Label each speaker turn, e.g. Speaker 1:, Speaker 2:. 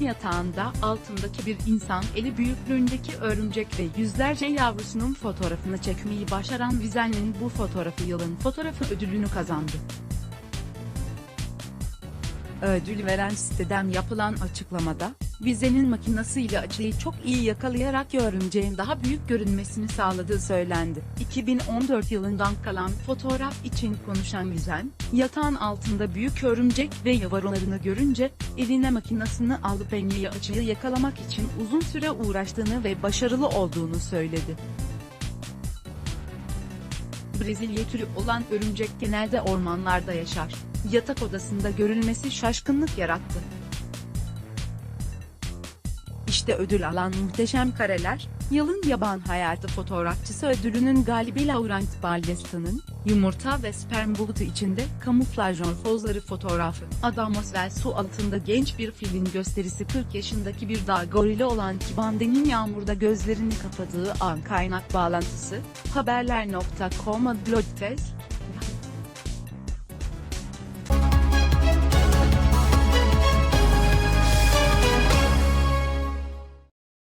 Speaker 1: yatağında altındaki bir insan eli büyüklüğündeki örümcek ve yüzlerce yavrusunun fotoğrafını çekmeyi başaran Vizen'in bu fotoğrafı yılın fotoğrafı ödülünü kazandı. Ödül veren siteden yapılan açıklamada, Vize'nin makinasıyla açıyı çok iyi yakalayarak örümceğin daha büyük görünmesini sağladığı söylendi. 2014 yılından kalan fotoğraf için konuşan Vizen, yatağın altında büyük örümcek ve yavrularını görünce, eline makinasını alıp en iyi açıyı yakalamak için uzun süre uğraştığını ve başarılı olduğunu söyledi. Brezilya türü olan örümcek genelde ormanlarda yaşar. Yatak odasında görülmesi şaşkınlık yarattı. İşte ödül alan muhteşem kareler, yılın yaban hayatı fotoğrafçısı ödülünün galibi Laurent Baldesta'nın, yumurta ve sperm bulutu içinde kamuflaj morfozları fotoğrafı. Adamos ve su altında genç bir filin gösterisi 40 yaşındaki bir dağ gorili olan Kibande'nin yağmurda gözlerini kapadığı an kaynak bağlantısı, haberler.com Adlodtes,